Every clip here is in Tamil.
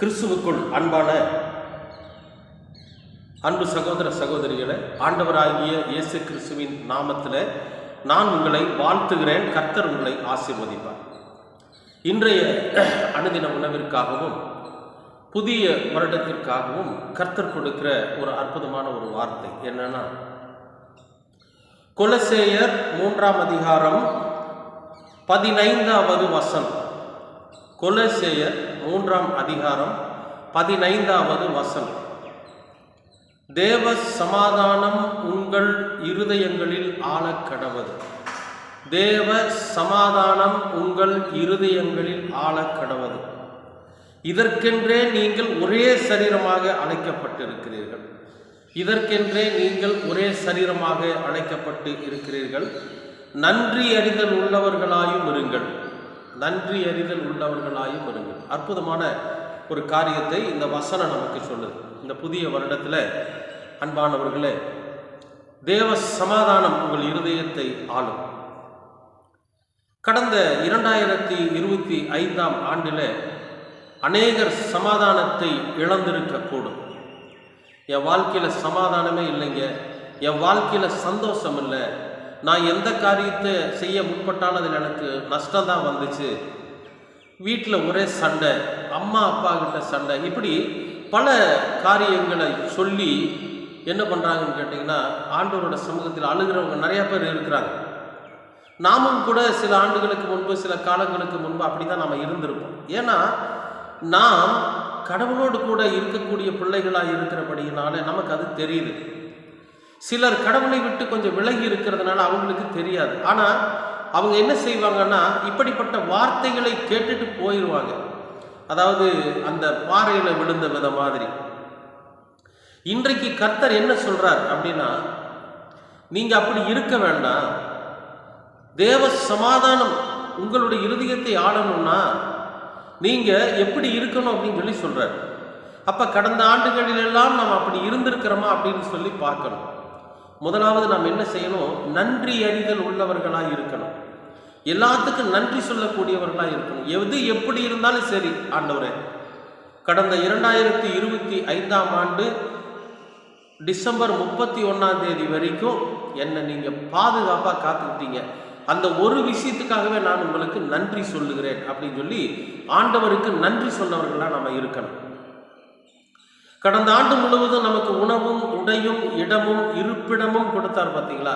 கிறிஸ்துவுக்குள் அன்பான அன்பு சகோதர சகோதரிகளை ஆண்டவராகிய இயேசு கிறிஸ்துவின் நாமத்தில் நான் உங்களை வாழ்த்துகிறேன் கர்த்தர் உங்களை ஆசீர்வதிப்பார். இன்றைய அனுதின உணவிற்காகவும் புதிய வருடத்திற்காகவும் கர்த்தர் கொடுக்கிற ஒரு அற்புதமான ஒரு வார்த்தை என்னன்னா கொலசேயர் மூன்றாம் அதிகாரம் பதினைந்தாவது வசனம். கொலசேயர் மூன்றாம் அதிகாரம் பதினைந்தாவது வசனம். தேவ சமாதானம் உங்கள் இருதயங்களில் ஆளக்கடவது. தேவ சமாதானம் உங்கள் இருதயங்களில் ஆளக்கடவது. இதற்கென்றே நீங்கள் ஒரே சரீரமாக அழைக்கப்பட்டிருக்கிறீர்கள். இதற்கென்றே நீங்கள் ஒரே சரீரமாக அழைக்கப்பட்டு இருக்கிறீர்கள். நன்றி அறிதல் உள்ளவர்களாயும் இருங்கள். நன்றி அறிதல் உள்ளவர்களாயும் இருங்கள் அற்புதமான ஒரு காரியத்தை இந்த வசனம் நமக்கு சொல்லுது. இந்த புதிய வருடத்தில் அன்பானவர்களே தேவ சமாதானம் உங்கள் இருதயத்தை ஆளும். கடந்த இரண்டாயிரத்தி இருபத்தி ஐந்தாம் ஆண்டில் அநேகர் சமாதானத்தை இழந்திருக்கக்கூடும். என் வாழ்க்கையில் சமாதானமே இல்லைங்க. என் வாழ்க்கையில் சந்தோஷம் இல்லை. நான் எந்த காரியத்தை செய்ய முற்பட்டாலும் அதில் எனக்கு நஷ்டம் தான் வந்துச்சு. வீட்டில் ஒரே சண்டை அம்மா அப்பா கிட்ட சண்டை. இப்படி பல காரியங்களை சொல்லி என்ன பண்ணுறாங்கன்னு கேட்டிங்கன்னா ஆண்டவரோட சமூகத்தில் அழுகிறவங்க நிறையா பேர் இருக்கிறாங்க. நாமும் கூட சில ஆண்டுகளுக்கு முன்பு சில காலங்களுக்கு முன்பு அப்படி தான் நாம் இருந்திருப்போம். ஏன்னா நாம் கடவுளோடு கூட இருக்கக்கூடிய பிள்ளைகளாக இருக்கிறபடியினால நமக்கு அது தெரியுது. சிலர் கடவுளை விட்டு கொஞ்சம் விலகி இருக்கிறதுனால அவங்களுக்கு தெரியாது. ஆனால் அவங்க என்ன செய்வாங்கன்னா இப்படிப்பட்ட வார்த்தைகளை கேட்டுட்டு போயிடுவாங்க அதாவது அந்த பாறையில் விழுந்த வித மாதிரி. இன்றைக்கு கர்த்தர் என்ன சொல்றார் அப்படின்னா நீங்க அப்படி இருக்க வேண்டாம். தேவ சமாதானம் உங்களுடைய இருதயத்தை ஆடணும்னா நீங்க எப்படி இருக்கணும்? அப்படின்னு சொல்லி சொல்றார். அப்ப கடந்த ஆண்டுகளிலெல்லாம் நாம் அப்படி இருந்திருக்கிறோமா அப்படின்னு சொல்லி பார்க்கணும். முதலாவது நாம் என்ன செய்யணும்? நன்றி அறிதல் உள்ளவர்களாக இருக்கணும். எல்லாத்துக்கும் நன்றி சொல்லக்கூடியவர்களாக இருக்கணும். எது எப்படி இருந்தாலும் சரி ஆண்டவரே. கடந்த இரண்டாயிரத்தி இருபத்தி ஐந்தாம் ஆண்டு டிசம்பர் முப்பத்தி ஒன்றாம் தேதி வரைக்கும் என்னை நீங்கள் பாதுகாப்பாக காத்துக்கிட்டீங்க. அந்த ஒரு விஷயத்துக்காகவே நான் உங்களுக்கு நன்றி சொல்லுகிறேன் அப்படின்னு சொல்லி ஆண்டவருக்கு நன்றி சொன்னவர்களாக நம்ம இருக்கணும். கடந்த ஆண்டு முழுவதும் நமக்கு உணவும் உடையும் இடமும் இருப்பிடமும் கொடுத்தார் பார்த்தீங்களா?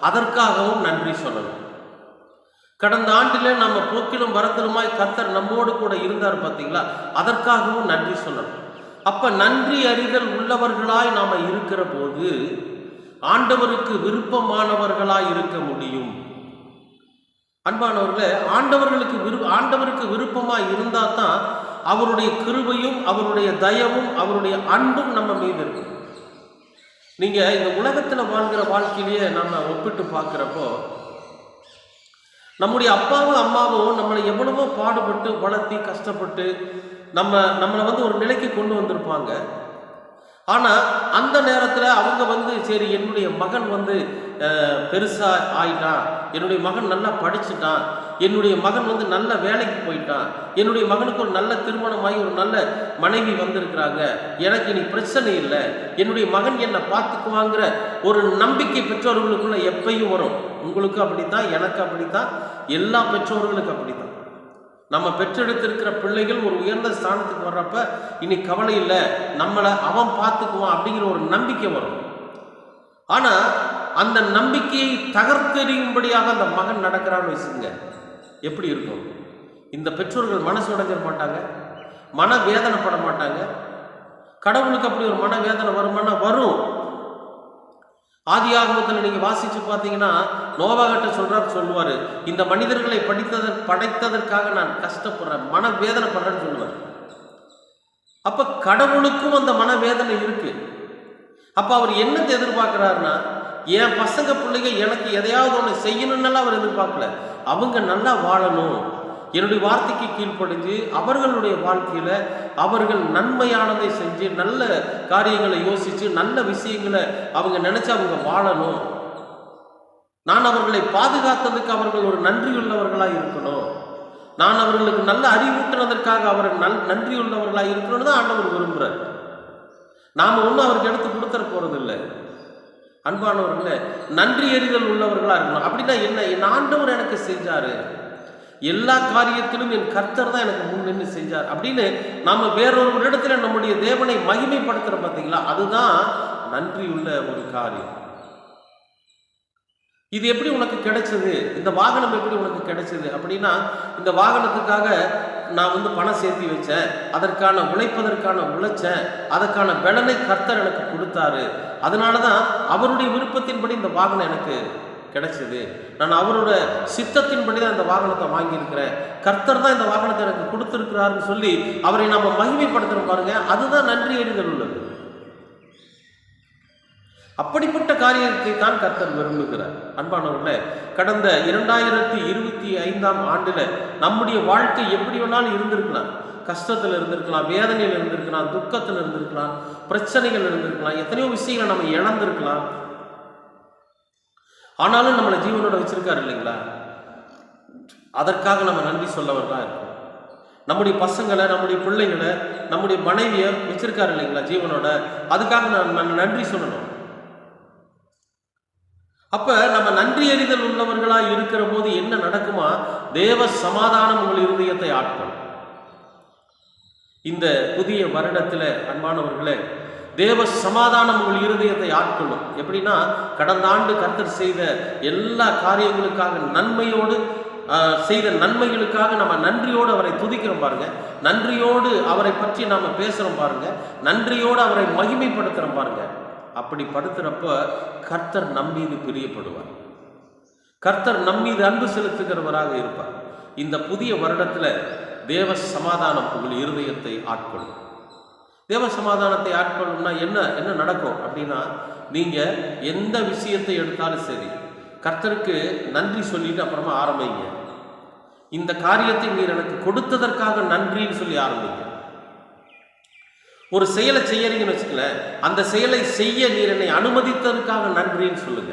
அதற்காகவும் நன்றி சொல்லணும். கடந்த ஆண்டிலே நம்ம போக்கிலும் வரத்திலுமாய் கர்த்தர் நம்மோடு கூட இருந்தார் பார்த்தீங்களா? அதற்காகவும் நன்றி சொல்லணும். அப்ப நன்றி அறிதல் உள்ளவர்களாய் நாம இருக்கிற போது ஆண்டவருக்கு விருப்பமானவர்களாய் இருக்க முடியும். அன்பானவர்களே ஆண்டவர்களுக்கு விரு ஆண்டவருக்கு விருப்பமா இருந்தால் தான் அவருடைய கிருபையும் அவருடைய தயவும் அவருடைய அன்பும் நம்ம மீது இருக்கும் நீங்கள் இந்த உலகத்தில் வாழ்கிற வாழ்க்கையிலேயே நம்ம ஒப்பிட்டு பார்க்குறப்போ நம்முடைய அப்பாவும் அம்மாவும் நம்மளை எவ்வளவோ பாடுபட்டு வளர்த்தி கஷ்டப்பட்டு நம்ம நம்மளை வந்து ஒரு நிலைக்கு கொண்டு வந்திருப்பாங்க. ஆனால் அந்த நேரத்தில் அவங்க வந்து சரி என்னுடைய மகன் வந்து பெருசாக ஆயிட்டான் என்னுடைய மகன் நல்லா படிச்சுட்டான் என்னுடைய மகன் வந்து நல்ல வேலைக்கு போயிட்டான். என்னுடைய மகனுக்கு ஒரு நல்ல திருமணமாகி ஒரு நல்ல மனைவி வந்திருக்கிறாங்க. எனக்கு இனி பிரச்சனை இல்லை. என்னுடைய மகன் என்னை பார்த்துக்குவாங்கிற ஒரு நம்பிக்கை பெற்றோர்களுக்குள்ள எப்பயும் வரும். உங்களுக்கு அப்படித்தான் எனக்கு அப்படித்தான் எல்லா பெற்றோர்களுக்கு அப்படித்தான். நம்ம பெற்றெடுத்திருக்கிற பிள்ளைகள் ஒரு உயர்ந்த ஸ்தானத்துக்கு வர்றப்ப இனி கவலை இல்லை. நம்மளை அவன் பார்த்துக்குவான் அப்படிங்கிற ஒரு நம்பிக்கை வரும். ஆனால் அந்த நம்பிக்கையை தகர்த்தெறியும்படியாக அந்த மகன் நடக்கிறான்னு வச்சுங்க எப்படி இருக்கும்? இந்த பெற்றோர்கள் மனசு உடைஞ்சிட மாட்டாங்க மன வேதனைப்பட மாட்டாங்க. கடவுளுக்கு அப்படி ஒரு மன வேதனை வருமானா வரும். ஆதி ஆகமத்தில் நீங்கள் வாசித்து பார்த்தீங்கன்னா நோவாகட்ட சொல்கிறார் சொல்லுவார் இந்த மனிதர்களை படித்தத படைத்ததற்காக நான் கஷ்டப்படுறேன் மன வேதனைப்படுறேன்னு சொல்லுவார். அப்போ கடவுளுக்கும் அந்த மனவேதனை இருக்கு. அப்போ அவர் என்னத்தை எதிர்பார்க்குறாருன்னா என் பசங்க பிள்ளைங்க எனக்கு எதையாவது ஒன்று செய்யணும்னால அவர் எதிர்பார்க்கல. அவங்க நல்லா வாழணும். என்னுடைய வார்த்தைக்கு கீழ்ப்படிஞ்சு அவர்களுடைய வாழ்க்கையில் அவர்கள் நன்மையானதை செஞ்சு நல்ல காரியங்களை யோசித்து நல்ல விஷயங்களை அவங்க நினச்சி அவங்க வாழணும். நான் அவர்களை பாதுகாத்ததுக்கு அவர்கள் ஒரு நன்றியுள்ளவர்களாக இருக்கணும். நான் அவர்களுக்கு நல்ல அறிவூட்டுனதற்காக அவர்கள் நல் நன்றியுள்ளவர்களாக இருக்கணும்னு தான் ஆண்டவர் விரும்புகிறார் நாம் ஒன்றும் அவருக்கு எடுத்து கொடுத்துட போகிறதில்லை அன்பானவர்களே நன்றி எறிதல் உள்ளவர்களாக இருக்கணும். அப்படின்னா என்ன? என் ஆண்டவர் எனக்கு செஞ்சார். எல்லா காரியத்திலும் என் கர்த்தர் தான் எனக்கு முன் நின்று செஞ்சார். அப்படின்னு நாம் வேறொரு இடத்துல நம்முடைய தேவனை மகிமைப்படுத்துகிறோம் பார்த்தீங்களா அதுதான் நன்றி உள்ள ஒரு காரியம். இது எப்படி உனக்கு கிடைச்சது? இந்த வாகனம் எப்படி உனக்கு கிடைச்சது? அப்படின்னா இந்த வாகனத்துக்காக நான் வந்து பணம் சேர்த்து வச்சேன். அதற்கான உழைப்பதற்கான உழைச்சேன். அதற்கான பலனை கர்த்தர் எனக்கு கொடுத்தாரு. அதனால தான் அவருடைய விருப்பத்தின்படி இந்த வாகனம் எனக்கு கிடைச்சது. நான் அவரோட சித்தத்தின்படி தான் இந்த வாகனத்தை வாங்கியிருக்கிறேன். கர்த்தர் தான் இந்த வாகனத்தை எனக்கு கொடுத்துருக்கிறாருன்னு சொல்லி அவரை நம்ம மகிமைப்படுத்துகிற பாருங்க. அதுதான் நன்றி எறிதல் உள்ளது. அப்படிப்பட்ட காரியத்தை தான் கர்த்தர் விரும்புகிறார். அன்பானவர்களே கடந்த இரண்டாயிரத்தி இருபத்தி ஐந்தாம் ஆண்டுல நம்முடைய வாழ்க்கை எப்படி வேணாலும் இருந்திருக்கலாம். கஷ்டத்தில் இருந்திருக்கலாம் வேதனையில் இருந்திருக்கலாம் துக்கத்தில் இருந்திருக்கலாம் பிரச்சனைகள் இருந்திருக்கலாம் எத்தனையோ விஷயங்களை நம்ம இழந்திருக்கலாம். ஆனாலும் நம்மளை ஜீவனோட வச்சிருக்காரு இல்லைங்களா? அதற்காக நம்ம நன்றி சொல்லவர்களா இருக்கோம். நம்முடைய பசங்களை நம்முடைய பிள்ளைங்களை நம்முடைய மனைவியை வச்சிருக்காரு இல்லைங்களா ஜீவனோட? அதுக்காக நான் நன்றி சொல்லணும். அப்ப நம்ம நன்றி அறிதல் உள்ளவர்களா இருக்கிற போது என்ன நடக்குமா? தேவ சமாதானம் உங்கள் இருதயத்தை ஆட்கொள்ளும். இந்த புதிய வருடத்தில் அன்பானவர்களே தேவ சமாதானம் உங்கள் இருதயத்தை ஆட்கொள்ளும். எப்படின்னா கடந்த ஆண்டு கர்த்தர் செய்த எல்லா காரியங்களுக்காக நன்மையோடு செய்த நன்மைகளுக்காக நம்ம நன்றியோடு அவரை துதிக்கிறோம் பாருங்க. நன்றியோடு அவரை பற்றி நாம் பேசுகிறோம் பாருங்க. நன்றியோடு அவரை மகிமைப்படுத்துகிறோம் பாருங்கள் அப்படி படுத்துறப்ப கர்த்தர் நம்மீது பிரியப்படுவார். கர்த்தர் நம்மீது அன்பு செலுத்துகிறவராக இருப்பார். இந்த புதிய வருடத்தில் தேவ சமாதானம் உங்கள் இருதயத்தை ஆட்கொள்ளும். தேவ சமாதானத்தை ஆட்கொள்ளும்னா என்ன என்ன நடக்கும் அப்படின்னா நீங்கள் எந்த விஷயத்தை எடுத்தாலும் சரி கர்த்தருக்கு நன்றி சொல்லிட்டு அப்புறமா ஆரம்பிங்க. இந்த காரியத்தை நீர் எனக்கு கொடுத்ததற்காக நன்றின்னு சொல்லி ஆரம்பிங்க. ஒரு செயலை செய்யறீங்கன்னு வச்சுக்கல அந்த செயலை செய்ய நீர் என்னை அனுமதித்ததற்காக நன்றின்னு சொல்லுங்க.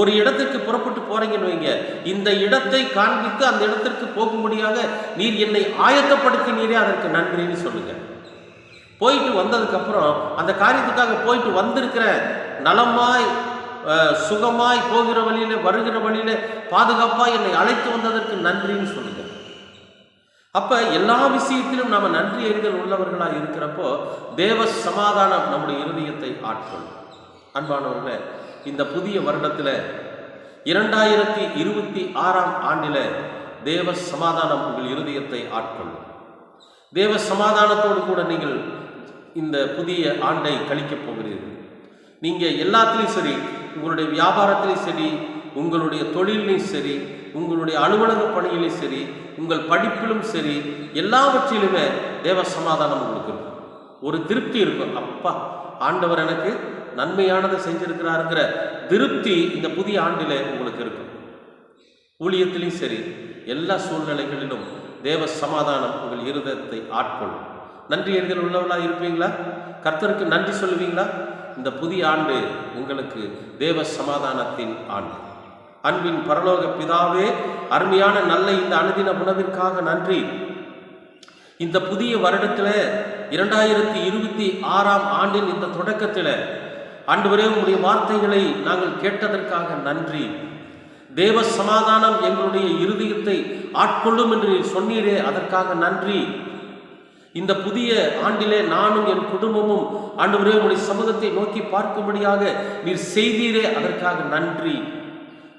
ஒரு இடத்துக்கு புறப்பட்டு போறீங்கன்னு வைங்க. இந்த இடத்தை காண்பித்து அந்த இடத்திற்கு போகும்படியாக நீர் என்னை ஆயத்தப்படுத்தினீரே அதற்கு நன்றின்னு சொல்லுங்க. போயிட்டு வந்ததுக்கப்புறம் அந்த காரியத்துக்காக போயிட்டு வந்திருக்கிற நலமாய் சுகமாய் போகிற வழியில வருகிற வழியில பாதுகாப்பாக என்னை அழைத்து வந்ததற்கு நன்றின்னு சொல்லுங்க. அப்போ எல்லா விஷயத்திலும் நம்ம நன்றி அறிதல் உள்ளவர்களாக இருக்கிறப்போ தேவ சமாதானம் நம்முடைய இருதயத்தை ஆட்கொள்ளும். அன்பானவர்களே இந்த புதிய வருடத்தில் இரண்டாயிரத்தி இருபத்தி ஆறாம் ஆண்டில் தேவ சமாதானம் உங்கள் இருதயத்தை ஆட்கொள்ளும். தேவ சமாதானத்தோடு கூட நீங்கள் இந்த புதிய ஆண்டை கழிக்கப் போகிறீர்கள். நீங்கள் எல்லாத்துலேயும் சரி உங்களுடைய வியாபாரத்திலையும் சரி உங்களுடைய தொழிலையும் சரி உங்களுடைய அலுவலக பணியிலும் சரி உங்கள் படிப்பிலும் சரி எல்லாவற்றிலுமே தேவ சமாதானம் உங்களுக்கு இருக்கும். ஒரு திருப்தி இருக்கும். அப்பா ஆண்டவர் எனக்கு நன்மையானதை செஞ்சிருக்கிறாருங்கிற திருப்தி இந்த புதிய ஆண்டிலே உங்களுக்கு இருக்கும். ஊழியத்திலையும் சரி எல்லா சூழ்நிலைகளிலும் தேவ சமாதானம் உங்கள் இருதயத்தை ஆட்கொள்ளும். நன்றி எறிதல் உள்ளவளா இருப்பீங்களா? கர்த்தருக்கு நன்றி சொல்லுவீங்களா? இந்த புதிய ஆண்டு உங்களுக்கு தேவ சமாதானத்தின் ஆண்டு. அன்பின் பரலோக பிதாவே அருமையான நல்ல இந்த அனுதின உணவிற்காக நன்றி. இந்த புதிய வருடத்தில் இரண்டாயிரத்தி இருபத்தி ஆறாம் ஆண்டின் இந்த தொடக்கத்தில் ஆண்டவரே உங்களுடைய வார்த்தைகளை நாங்கள் கேட்டதற்காக நன்றி. தேவ சமாதானம் எங்களுடைய இருதயத்தை ஆட்கொள்ளும் என்று சொன்னீரே அதற்காக நன்றி. இந்த புதிய ஆண்டிலே நானும் என் குடும்பமும் ஆண்டவரே உங்களுடைய சமூகத்தை நோக்கி பார்க்கும்படியாக நீர் செய்தீரே அதற்காக நன்றி.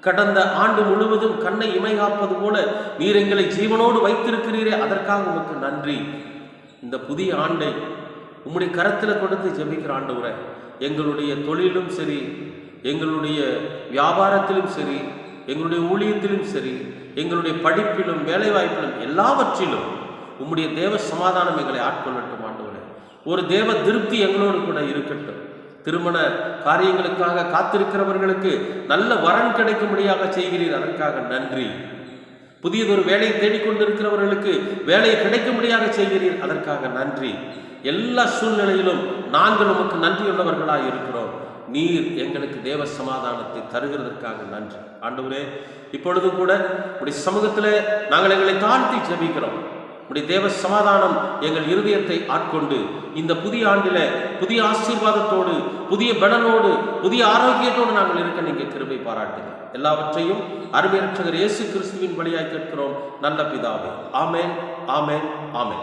கடந்த ஆண்டு முழுவதும் கண்ணை இமை காப்பது போல நீர் எங்களை ஜீவனோடு வைத்திருக்கிறீரே. அதற்காக உமக்கு நன்றி. இந்த புதிய ஆண்டை உம்முடைய கரத்தில் கொடுத்து ஜெபிக்கிற உரை எங்களுடைய தொழிலும் சரி எங்களுடைய வியாபாரத்திலும் சரி எங்களுடைய ஊழியத்திலும் சரி எங்களுடைய படிப்பிலும் வேலைவாய்ப்பிலும் எல்லாவற்றிலும் உம்முடைய தேவ சமாதானம் எங்களை ஆட்கொள்ளட்டும் ஆண்டவரே. ஒரு தேவ திருப்தி எங்களோடு கூட இருக்கட்டும். திருமண காரியங்களுக்காக காத்திருக்கிறவர்களுக்கு நல்ல வரன் கிடைக்கும்படியாக செய்கிறீர். அதற்காக நன்றி. புதியதொரு வேலையை தேடிக்கொண்டிருக்கிறவர்களுக்கு வேலையை கிடைக்கும்படியாக செய்கிறீர். அதற்காக நன்றி. எல்லா சூழ்நிலையிலும் நாங்கள் உமக்கு நன்றியுள்ளவர்களாக இருக்கிறோம். நீர் எங்களுக்கு தேவ சமாதானத்தை தருகிறதற்காக நன்றி. ஆண்டவரே இப்பொழுது கூட உடைய சமூகத்தில் நாங்கள் எங்களை தாழ்த்தி ஜெபிக்கிறோம். உடைய தேவ சமாதானம் எங்கள் இருதயத்தை ஆட்கொண்டு இந்த புதிய ஆண்டில புதிய ஆசீர்வாதத்தோடு புதிய பலனோடு புதிய ஆரோக்கியத்தோடு நாங்கள் இருக்க நீங்கள் கிருபை பாராட்டுங்க. எல்லாவற்றையும் அருமையற்றவர் இயேசு கிறிஸ்துவின் வழியாய் கேட்கிறோம். நல்ல பிதாவே. ஆமேன் ஆமேன் ஆமேன்.